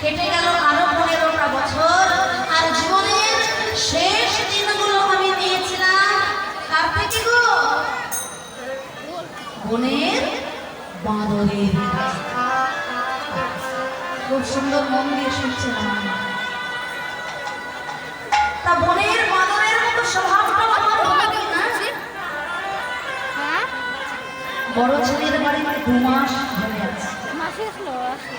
কেটে গেল আরও পনেরোটা বছর আর জীবনের শেষ দিনগুলো আমি নিয়েছিলাম কার থেকে গো? বনের বাঁদরের খুব সুন্দর মন দিয়ে শুনছিলাম তা বনের বাঁদরের মতো স্বভাবটা হ্যাঁ? বড় ছেলের বাড়িতে দু মাস ধরে আছে। মাসে আসলো আসলো।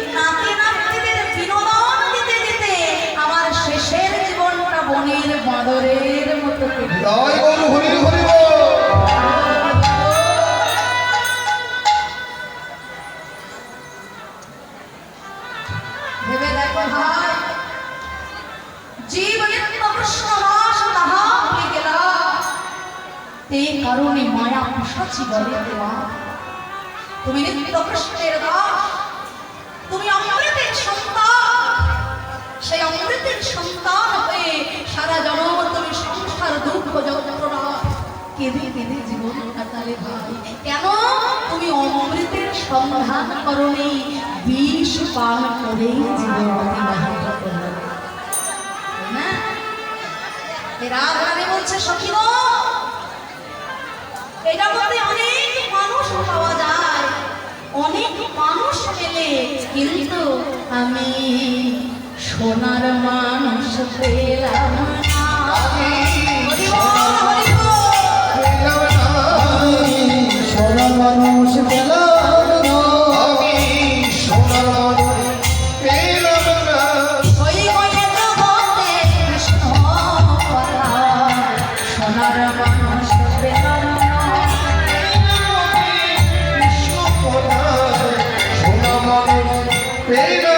এই কারণে মায়া পিসাচি বলে দেওয়া তুমি নিত্য কৃষ্ণের দাস। তুমি অমৃতের সন্তান। সেই অমৃতের সন্তান হয়ে সারা জনম তুমি সংসার দুঃখ যন্ত্রণা কেঁদে কেঁদে জীবন কাটালে ভাই। কেন? তুমি অমৃতের সন্ধান করনি, বিষ পান করেই জীবন অতিবাহিত করলে রাত রানী বলছে সখী গো, এটা অনেক মানুষ পাওয়া যায় অনেক মানুষ পেলে কিন্তু আমি সোনার মানুষ পেলাম সোনার মানুষ পেলাম না। মানুষ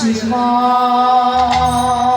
আমার হাত জীবন